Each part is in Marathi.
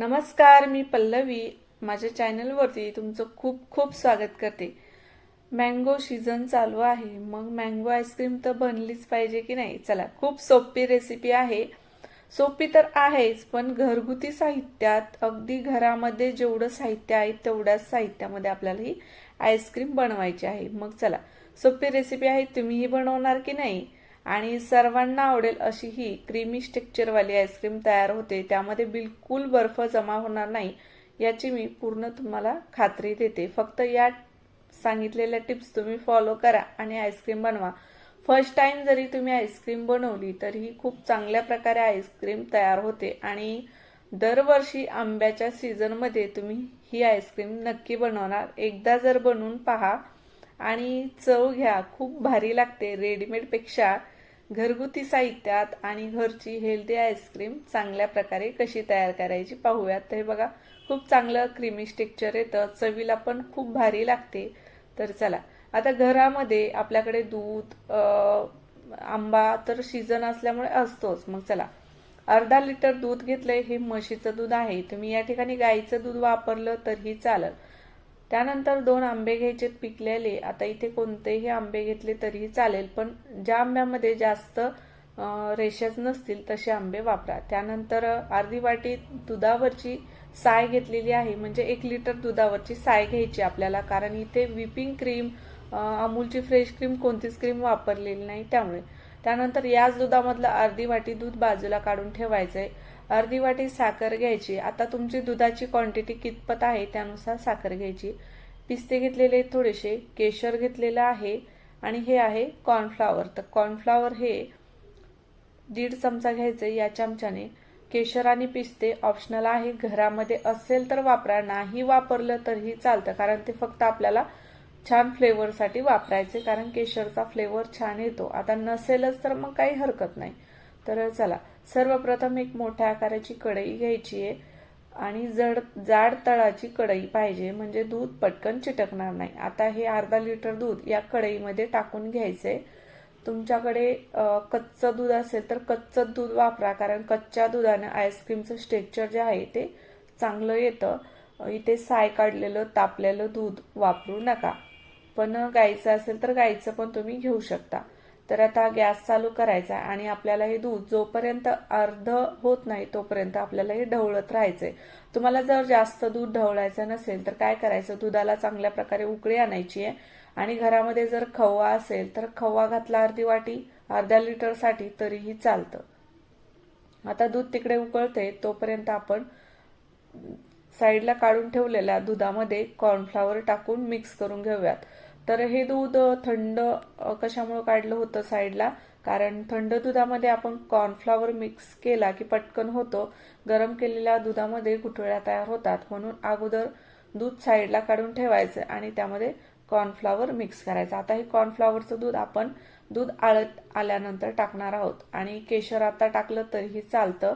नमस्कार मी पल्लवी. माझ्या चॅनलवरती तुमचं खूप खूप स्वागत करते. मँगो सीझन चालू आहे. मग मँगो आईस्क्रीम तर बनलीच पाहिजे की नाही? चला खूप सोपी रेसिपी आहे. सोपी तर आहेच पण घरगुती साहित्यात अगदी घरामध्ये जेवढं साहित्य आहे तेवढ्याच साहित्यामध्ये आपल्याला ही आईस्क्रीम बनवायची आहे. मग चला सोपी रेसिपी आहे तुम्हीही बनवणार की नाही? आणि सर्वांना आवडेल अशी ही क्रीमी स्ट्रक्चरवाली आईस्क्रीम तयार होते. त्यामध्ये बिलकुल बर्फ जमा होणार नाही याची मी पूर्ण तुम्हाला खात्री देते. फक्त या सांगितलेल्या टिप्स तुम्ही फॉलो करा आणि आईस्क्रीम बनवा. फर्स्ट टाइम जरी तुम्ही आईस्क्रीम बनवली तरीही खूप चांगल्या प्रकारे आईस्क्रीम तयार होते. आणि दरवर्षी आंब्याच्या सीझनमध्ये तुम्ही ही आईस्क्रीम नक्की बनवणार. एकदा जर बनवून पहा आणि चव घ्या खूप भारी लागते. रेडीमेडपेक्षा घरगुती साहित्यात आणि घरची हेल्दी आईस्क्रीम चांगल्या प्रकारे कशी तयार करायची पाहूयात. तर हे बघा खूप चांगलं क्रीमी टेक्चर येतं. चवीला पण खूप भारी लागते. तर चला आता घरामध्ये आपल्याकडे दूध आंबा तर सीझन असल्यामुळे असतोच. मग चला अर्धा लिटर दूध घेतलंय हे म्हशीचं दूध आहे. तुम्ही या ठिकाणी गाईचं दूध वापरलं तरीही चालेल. त्यानंतर दोन आंबे घ्यायचे पिकलेले. आता इथे कोणतेही आंबे घेतले तरीही चालेल पण ज्या आंब्यामध्ये जास्त रेषेच नसतील तसे आंबे वापरा. त्यानंतर अर्धी वाटी दुधावरची साय घेतलेली आहे म्हणजे एक लिटर दुधावरची साय घ्यायची आपल्याला कारण इथे विपिंग क्रीम अमूलची फ्रेश क्रीम कोणतीच क्रीम वापरलेली नाही त्यामुळे. त्यानंतर याच दुधामधलं अर्धी वाटी दूध बाजूला काढून ठेवायचंय. अर्धी वाटी साखर घ्यायची. आता तुमची दुधाची क्वांटिटी कितपत आहे त्यानुसार साखर घ्यायची. पिस्ते घेतलेले थोडेसे केशर घेतलेलं आहे आणि हे आहे कॉर्नफ्लावर तर कॉर्नफ्लावर हे दीड चमचा घ्यायचं या चमच्याने. केशर आणि पिस्ते ऑप्शनल आहे. घरामध्ये असेल तर वापरा. नाही वापरलं तरीही चालतं कारण ते फक्त आपल्याला छान फ्लेवरसाठी वापरायचे कारण केशरचा फ्लेवर छान येतो. आता नसेलच तर मग काही हरकत नाही. तर चला सर्वप्रथम एक मोठ्या आकाराची कढई घ्यायची आहे. आणि जड जाड तळाची कढई पाहिजे म्हणजे दूध पटकन चिटकणार नाही. आता हे अर्धा लिटर दूध या कढईमध्ये टाकून घ्यायचे. तुमच्याकडे कच्चं दूध असेल तर कच्चं दूध वापरा कारण कच्च्या दुधानं आईस्क्रीमचं स्ट्रेक्चर जे आहे ते चांगलं येतं. इथे साय काढलेलं तापलेलं दूध वापरू नका. पण गाईचं असेल तर गाईचं पण तुम्ही घेऊ शकता. तर आता गॅस चालू करायचा आणि आपल्याला हे दूध जोपर्यंत अर्ध होत नाही तोपर्यंत आपल्याला हे ढवळत राहायचंय. तुम्हाला जर जास्त दूध ढवळायचं नसेल तर काय करायचं? दुधाला चांगल्या प्रकारे उकळी आणायची आहे. आणि घरामध्ये जर खवा असेल तर खवा घातला अर्धी वाटी अर्ध्या लिटरसाठी तरीही चालतं. आता दूध तिकडे उकळते तोपर्यंत आपण साईडला काढून ठेवलेल्या दुधामध्ये कॉर्नफ्लावर टाकून मिक्स करून घेऊयात. तर हे दूध थंड कशामुळे काढलं होतं साईडला? कारण थंड दुधामध्ये आपण कॉर्नफ्लॉवर मिक्स केला की पटकन होतो. गरम केलेल्या दुधामध्ये गुठळ्या तयार होतात म्हणून अगोदर दूध साईडला काढून ठेवायचं आणि त्यामध्ये कॉर्नफ्लॉवर मिक्स करायचं. आता हे कॉर्नफ्लॉवरचं दूध आपण दूध आळत आल्यानंतर टाकणार आहोत. आणि केशर आता टाकलं तरीही चालतं.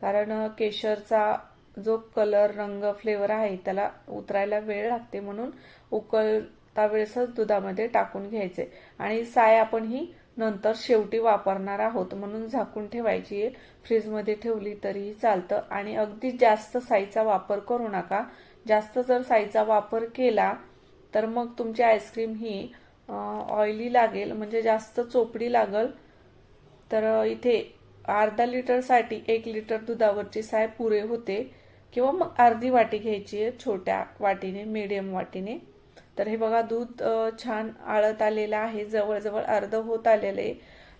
कारण केशरचा जो कलर रंग फ्लेवर आहे त्याला उतरायला वेळ लागते म्हणून उकळ वेळेसच दुधामध्ये टाकून घ्यायचे. आणि साय आपण ही नंतर शेवटी वापरणार आहोत. म्हणून झाकून ठेवायची फ्रीजमध्ये ठेवली तरीही चालतं. आणि अगदी जास्त साईचा वापर करू नका. जास्त जर साईचा वापर केला तर मग तुमची आईस्क्रीम ही ऑइली लागेल. म्हणजे जास्त चोपडी लागल. तर इथे अर्धा लिटरसाठी एक लिटर दुधावरची साय पुरे होते. किंवा मग अर्धी वाटी घ्यायची आहे छोट्या वाटीने मीडियम वाटीने. तर हे बघा दूध छान आळत आलेलं आहे जवळजवळ अर्ध होत आलेलं आहे.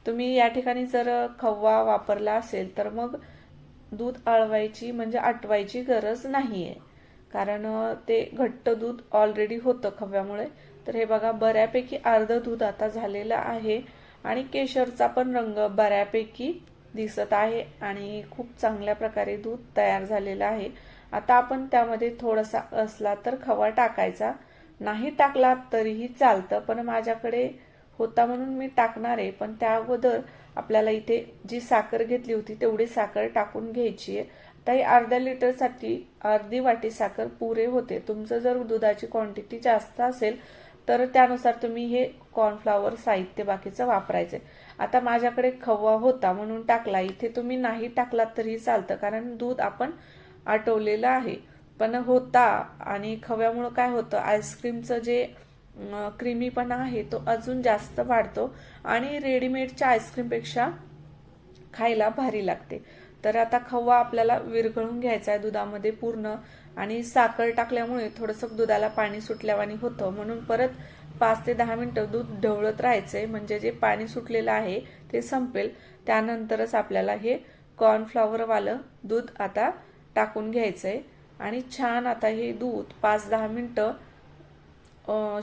तुम्ही या ठिकाणी जर खवा वापरला असेल तर मग दूध आळवायची म्हणजे आटवायची गरज नाही आहे कारण ते घट्ट दूध ऑलरेडी होतं खव्यामुळे तर हे बघा बऱ्यापैकी अर्ध दूध आता झालेलं आहे आणि केशरचा पण रंग बऱ्यापैकी दिसत आहे आणि खूप चांगल्या प्रकारे दूध तयार झालेलं आहे. आता आपण त्यामध्ये थोडासा असला तर खवा टाकायचा. नाही टाकला तरीही चालतं पण माझ्याकडे होता म्हणून मी टाकणार आहे. पण त्या अगोदर आपल्याला इथे जी साखर घेतली होती तेवढी साखर टाकून घ्यायची आहे. आता ही अर्ध्या लिटरसाठी अर्धी वाटी साखर पुरे होते. तुमचं जर दुधाची क्वांटिटी जास्त असेल तर त्यानुसार तुम्ही हे कॉर्नफ्लॉवर साहित्य बाकीचं वापरायचं आता माझ्याकडे खवा होता म्हणून टाकला. इथे तुम्ही नाही टाकलात तरी चालतं कारण दूध आपण आटवलेलं आहे. पण होता आणि खव्यामुळं काय होतं आईस्क्रीमचं जे क्रीमीपणा आहे तो अजून जास्त वाढतो आणि रेडीमेडच्या आईस्क्रीमपेक्षा खायला भारी लागते. तर आता खवा आपल्याला विरघळून घ्यायचा आहे दुधामध्ये पूर्ण आणि साखर टाकल्यामुळे थोडंसं दुधाला पाणी सुटल्यावानी होतं. म्हणून परत पाच ते दहा मिनिटं दूध ढवळत राहायचंय. म्हणजे जे पाणी सुटलेलं आहे ते संपेल. त्यानंतरच आपल्याला हे कॉर्नफ्लॉवरवालं दूध आता टाकून घ्यायचंय. आणि छान आता हे दूध पाच दहा मिनटं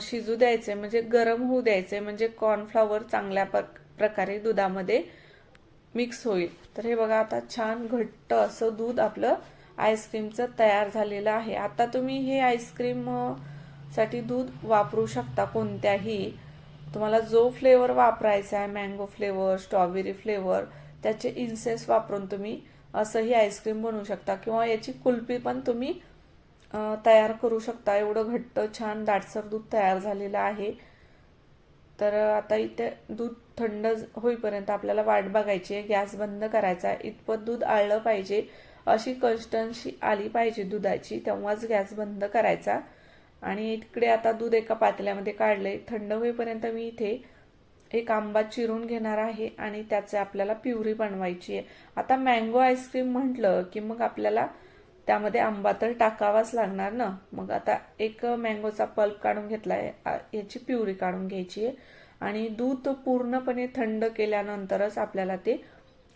शिजू द्यायचे म्हणजे गरम होऊ द्यायचे म्हणजे कॉर्नफ्लॉवर चांगल्या प्रकारे दुधामध्ये मिक्स होईल. तर हे बघा आता छान घट्ट असं दूध आपलं आईस्क्रीमचं तयार झालेलं आहे. आता तुम्ही हे आईस्क्रीमसाठी दूध वापरू शकता कोणत्याही. तुम्हाला जो फ्लेवर वापरायचा आहे मँगो फ्लेवर स्ट्रॉबेरी फ्लेवर त्याचे इन्सेस वापरून तुम्ही असंही आईस्क्रीम बनवू शकता. किंवा याची कुल्फी पण तुम्ही तयार करू शकता. एवढं घट्ट छान दाटसर दूध तयार झालेलं आहे. तर आता इथे दूध थंड होईपर्यंत आपल्याला वाट बघायची आहे. गॅस बंद करायचा इतपत दूध आळलं पाहिजे. अशी कन्स्टन्सी आली पाहिजे दुधाची. तेव्हाच गॅस बंद करायचा. आणि इकडे आता दूध एका पातेल्यामध्ये काढले थंड होईपर्यंत मी इथे एक आंबा चिरून घेणार आहे आणि त्याचे आपल्याला प्युरी बनवायची आहे. आता मँगो आईस्क्रीम म्हटलं की मग आपल्याला त्यामध्ये आंबा तर टाकावाच लागणार ना? मग आता एक मँगोचा पल्प काढून घेतला आहे याची प्युरी काढून घ्यायची आहे. आणि दूध पूर्णपणे थंड केल्यानंतरच आपल्याला ते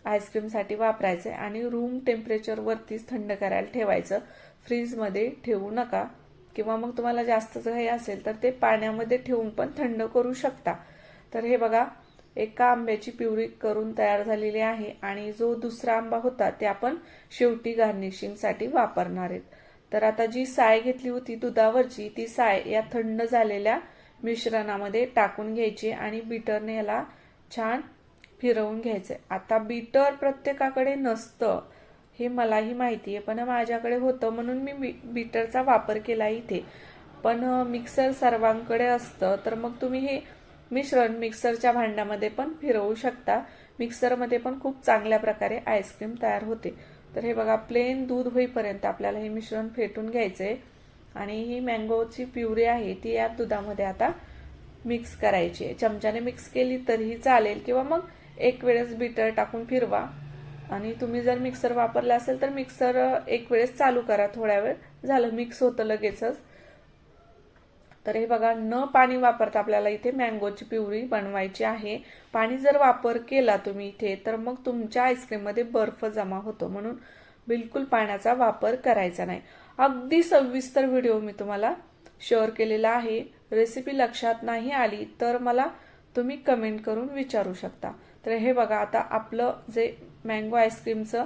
आईस्क्रीमसाठी वापरायचं आहे आणि रूम टेम्परेचरवरतीच थंड करायला ठेवायचं. फ्रीजमध्ये ठेवू नका. किंवा मग तुम्हाला जास्तच काही असेल तर ते पाण्यामध्ये ठेवून पण थंड करू शकता. तर हे बघा एका आंब्याची पिवळी करून तयार झालेली आहे आणि जो दुसरा आंबा होता ते आपण शेवटी गार्निशिंगसाठी वापरणार आहेत. तर आता जी साय घेतली होती दुधावरची ती साय या थंड झालेल्या मिश्रणामध्ये टाकून घ्यायची आणि बीटरने याला छान फिरवून घ्यायचं आता बीटर प्रत्येकाकडे नसतं हे मलाही माहिती आहे पण माझ्याकडे होतं म्हणून मी बी- बीटरचा वापर केला इथे. पण मिक्सर सर्वांकडे असतं तर मग तुम्ही हे मिश्रण मिक्सरच्या भांड्यामध्ये पण फिरवू शकता. मिक्सरमध्ये पण खूप चांगल्या प्रकारे आईस्क्रीम तयार होते. तर हे बघा प्लेन दूध होईपर्यंत आपल्याला हे मिश्रण फेटून घ्यायचंय. आणि ही मँगोची प्युरी आहे ती या दुधामध्ये आता मिक्स करायची आहे. चमच्याने मिक्स केली तरीही चालेल किंवा मग एक वेळेस बिटर टाकून फिरवा. आणि तुम्ही जर मिक्सर वापरला असेल तर मिक्सर एक वेळेस चालू करा थोड्या वेळ. झालं मिक्स होतं लगेचच. तर हे बघा न पाणी वापरता आपल्याला इथे मँगोची प्युरी बनवायची आहे. पाणी जर वापर केला तुम्ही इथे तर मग तुमच्या आईस्क्रीममध्ये बर्फ जमा होतो. म्हणून बिलकुल पाण्याचा वापर करायचा नाही. अगदी सविस्तर व्हिडिओ मी तुम्हाला शेअर केलेला आहे. रेसिपी लक्षात नाही आली तर मला तुम्ही कमेंट करून विचारू शकता. तर हे बघा आता आपलं जे मँगो आईस्क्रीमचं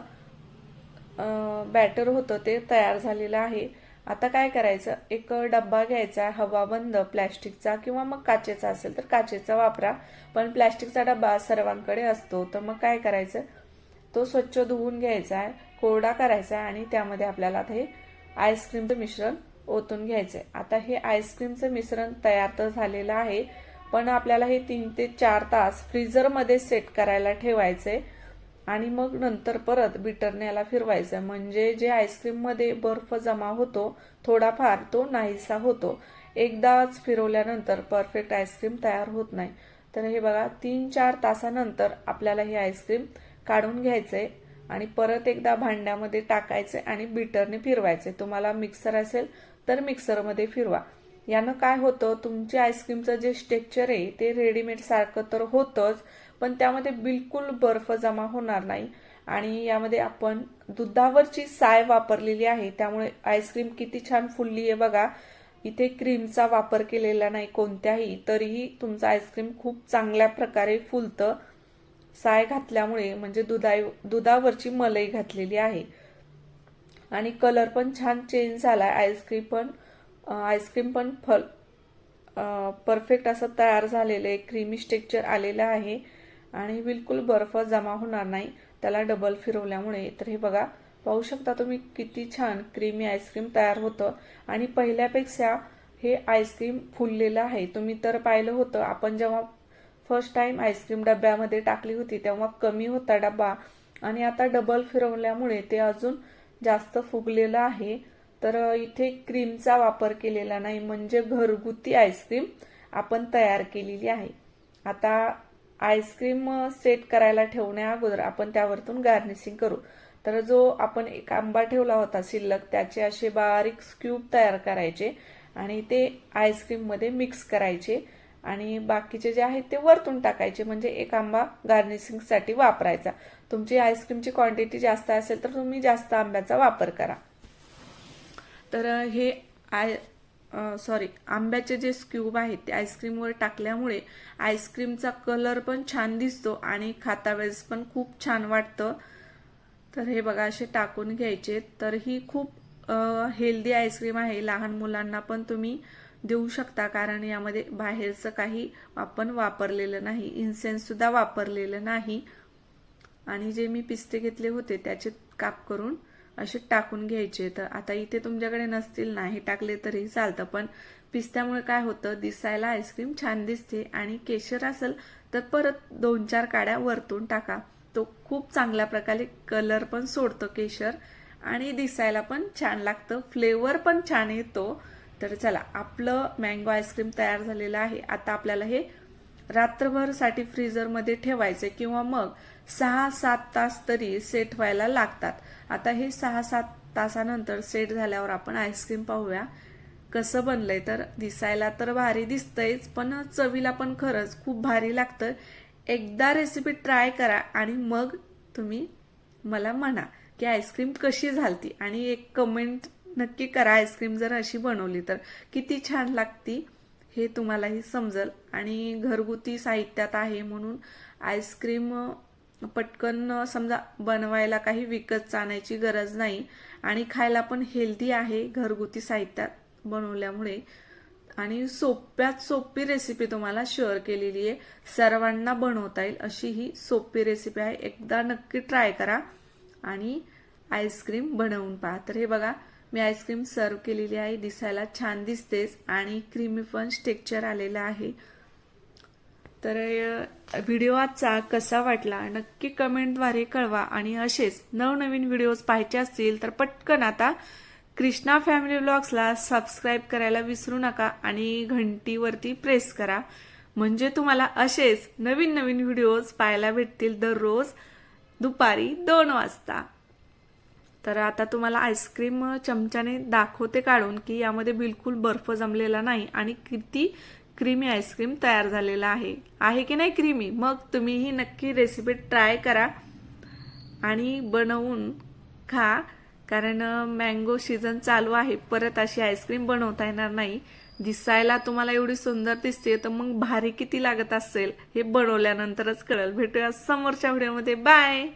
बॅटर होतं ते तयार झालेलं आहे. आता काय करायचं? एक डब्बा घ्यायचा हवाबंद प्लॅस्टिकचा किंवा मग काचेचा असेल तर काचेचा वापरा. पण प्लॅस्टिकचा डब्बा सर्वांकडे असतो तर मग काय करायचं? तो स्वच्छ धुवून घ्यायचा आहे कोरडा करायचा आहे आणि त्यामध्ये आपल्याला आता हे आईस्क्रीमचं मिश्रण ओतून घ्यायचं आहे आता हे आईस्क्रीमचं मिश्रण तयार तर झालेलं आहे पण आपल्याला हे तीन ते चार तास फ्रीजरमध्ये सेट करायला ठेवायचंय. आणि मग नंतर परत बिटरने याला फिरवायचं. म्हणजे जे आईस्क्रीममध्ये बर्फ जमा होतो थोडाफार तो नाहीसा होतो. एकदाच फिरवल्यानंतर परफेक्ट आईस्क्रीम तयार होत नाही. तर हे बघा तीन चार तासानंतर आपल्याला हे आईस्क्रीम काढून घ्यायचंय आणि परत एकदा भांड्यामध्ये टाकायचे आणि बीटरने फिरवायचे. तुम्हाला मिक्सर असेल तर मिक्सरमध्ये फिरवा. यानं काय होतं तुमची आईस्क्रीमचं जे स्टेक्चर आहे ते रेडीमेड सारखं तर होतंच पण त्यामध्ये बिलकुल बर्फ जमा होणार नाही. आणि यामध्ये आपण दुधावरची साय वापरलेली आहे. त्यामुळे आईस्क्रीम किती छान फुलली आहे बघा. इथे क्रीमचा वापर केलेला नाही कोणत्याही तरीही तुमचं आईस्क्रीम खूप चांगल्या प्रकारे फुलतं. साय घातल्यामुळे म्हणजे दुधा दुधावरची मलई घातलेली आहे. आणि कलर पण छान चेंज झाला आहे आईस्क्रीम पण आईस्क्रीम पण फल परफेक्ट असं तयार झालेलं आहे. क्रीमी स्टेक्चर आलेलं आहे. आणि बिलकुल बर्फ जमा होणार नाही. त्याला डबल फिरवल्यामुळे. तर हे बघा पाहू शकता तुम्ही किती छान क्रीमी आईस्क्रीम तयार होतं. आणि पहिल्यापेक्षा हे आईस्क्रीम फुललेलं आहे. तुम्ही तर पाहिलं होतं आपण जेव्हा फर्स्ट टाइम आईस्क्रीम डब्यामध्ये टाकली होती तेव्हा कमी होता डबा आणि आता डबल फिरवल्यामुळे ते अजून जास्त फुगलेलं आहे. तर इथे क्रीमचा वापर केलेला नाही म्हणजे घरगुती आईस्क्रीम आपण तयार केलेली आहे. आता आईस्क्रीम सेट करायला ठेवण्या अगोदर आपण त्यावरतून गार्निशिंग करू. तर जो आपण एक आंबा ठेवला होता शिल्लक त्याचे असे बारीक स्क्यूब तयार करायचे आणि ते आईस्क्रीममध्ये मिक्स करायचे आणि बाकीचे जे आहेत ते वरतून टाकायचे म्हणजे एक आंबा गार्निशिंगसाठी वापरायचा. तुमची आईस्क्रीमची क्वांटिटी जास्त असेल तर तुम्ही जास्त आंब्याचा वापर करा. तर हे आय सॉरी आंब्याचे जे स्क्यूब आहेत ते आईस्क्रीमवर टाकल्यामुळे आईस्क्रीमचा कलर पण छान दिसतो आणि खाता वेळेस पण खूप छान वाटतं. तर हे बघा असे टाकून घ्यायचे. तर ही खूप हेल्दी आईस्क्रीम आहे. लहान मुलांना पण तुम्ही देऊ शकता कारण यामध्ये बाहेरचं काही आपण वापरलेलं नाही. इन्सेन्ससुद्धा वापरलेलं नाही. आणि जे मी पिस्ते घेतले होते त्याचे काप करून असे टाकून घ्यायचे. तर आता इथे तुमच्याकडे नसतील नाही टाकले तरी चालतं. पण पिस्त्यामुळे काय होतं दिसायला आईस्क्रीम छान दिसते आणि केशर असेल तर परत दोन चार काड्या वरतून टाका. तो खूप चांगल्या प्रकारे कलर पण सोडतो केशर आणि दिसायला पण छान लागतं. फ्लेवर पण छान येतो. तर चला आपलं मँगो आईस्क्रीम तयार झालेलं आहे. आता आपल्याला हे रात्रभरसाठी फ्रीजरमध्ये ठेवायचं किंवा मग सहा सात तास तरी सेट व्हायला लागतात. आता हे सहा सात तासानंतर सेट झाल्यावर आपण आईस्क्रीम पाहूया. कसं बनलंय तर दिसायला तर भारी दिसतंयच पण चवीला पण खरंच खूप भारी लागतं. एकदा रेसिपी ट्राय करा आणि मग तुम्ही मला म्हणा की आईस्क्रीम कशी झालती. आणि एक कमेंट नक्की करा आईस्क्रीम जर अशी बनवली तर. किती छान लागती हे तुम्हालाही समजल. आणि घरगुती साहित्यात आहे म्हणून आईस्क्रीम पटकन समजा बनवायला काही विकत आणायची गरज नाही आणि खायला पण हेल्दी आहे घरगुती साहित्यात बनवल्यामुळे. आणि सोप्यात सोपी रेसिपी तुम्हाला शेअर केलेली आहे. सर्वांना बनवता येईल अशी ही सोपी रेसिपी आहे. एकदा नक्की ट्राय करा आणि आईस्क्रीम बनवून पहा. तर हे बघा मी आईस्क्रीम सर्व केलेली आहे. दिसायला छान दिसतेच आणि क्रीमी पण टेक्चर आलेलं आहे. तर व्हिडिओ आजचा कसा वाटला? नक्की कमेंटद्वारे कळवा. आणि असेच नवनवीन व्हिडिओज पाहायचे असतील तर पटकन आता कृष्णा फॅमिली ब्लॉग्सला सबस्क्राईब करायला विसरू नका आणि घंटीवरती प्रेस करा. म्हणजे तुम्हाला असेच नवीन नवीन व्हिडिओज पाहायला भेटतील दररोज दुपारी दोन वाजता. तर आता तुम्हाला आईस्क्रीम चमच्याने दाखवते काढून की यामध्ये बिलकुल बर्फ जमलेला नाही आणि किती क्रीमी आईस्क्रीम तयार झालेला आहे. आहे की नाही क्रीमी? मग तुम्हीही नक्की रेसिपी ट्राय करा आणि बनवून खा. कारण मँगो सीझन चालू आहे. परत अशी आईस्क्रीम बनवता येणार नाही. दिसायला तुम्हाला एवढी सुंदर दिसते तर मग भारी किती लागत असेल हे बनवल्यानंतरच कळेल. भेटूया समोरच्या व्हिडिओमध्ये बाय